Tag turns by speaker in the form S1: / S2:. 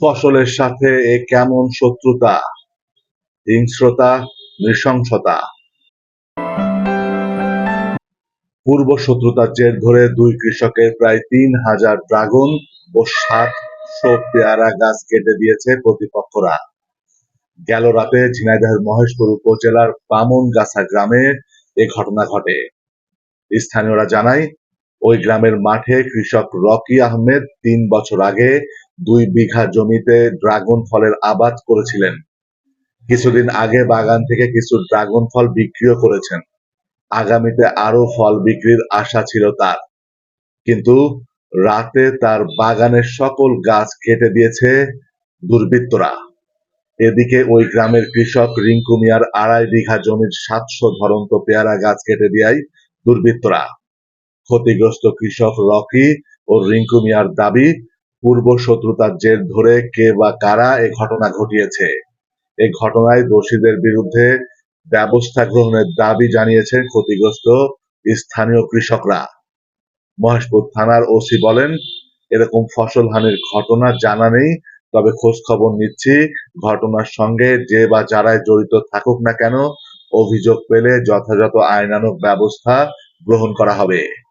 S1: ফসলের সাথে এ কেমন শত্রুতা? হিংস্রতা, নৃশংসতা? পূর্ব শত্রুতার জের ধরে দুই কৃষকের প্রায় তিন হাজার ড্রাগন ও সাতশো পেয়ারা গাছ কেটে দিয়েছে প্রতিপক্ষরা। গেল রাতে ঝিনাইদহের মহেশপুর উপজেলার বামনগাছা গ্রামে এ ঘটনা ঘটে। স্থানীয়রা জানায়, ওই গ্রামের মাঠে কৃষক রকি আহমেদ তিন বছর আগে দুই বিঘা জমিতে ড্রাগন ফলের আবাদ করেছিলেন। কিছুদিন আগে বাগান থেকে কিছু ড্রাগন ফল বিক্রিও করেছেন। আগামীতে আরও ফল বিক্রির আশা ছিল তার। কিন্তু রাতে তার বাগানের সকল গাছ কেটে দিয়েছে দুর্বৃত্তরা। এদিকে ওই গ্রামের কৃষক রিঙ্কু মিয়ার আড়াই বিঘা জমির সাতশো ধরন্ত পেয়ারা গাছ কেটে দেয় দুর্বৃত্তরা। ক্ষতিগ্রস্ত কৃষক রকি ও রিঙ্কু মিয়ার দাবি পূর্ব শত্রুতার জের ধরে কে বা কারা এ ঘটনা ঘটিয়েছে? এ ঘটনায় দোষীদের বিরুদ্ধে ব্যবস্থা গ্রহণের দাবি জানিয়েছেন ক্ষতিগ্রস্ত স্থানীয় কৃষকরা। মহেশপুর থানার ওসি বলেন, এরকম ফসল হানির ঘটনা জানা নেই, তবে খোঁজ খবর নিচ্ছি। ঘটনার সঙ্গে যে বা যারাই জড়িত থাকুক না কেন, অভিযোগ পেলে যথাযথ আইনানুগ ব্যবস্থা গ্রহণ করা হবে।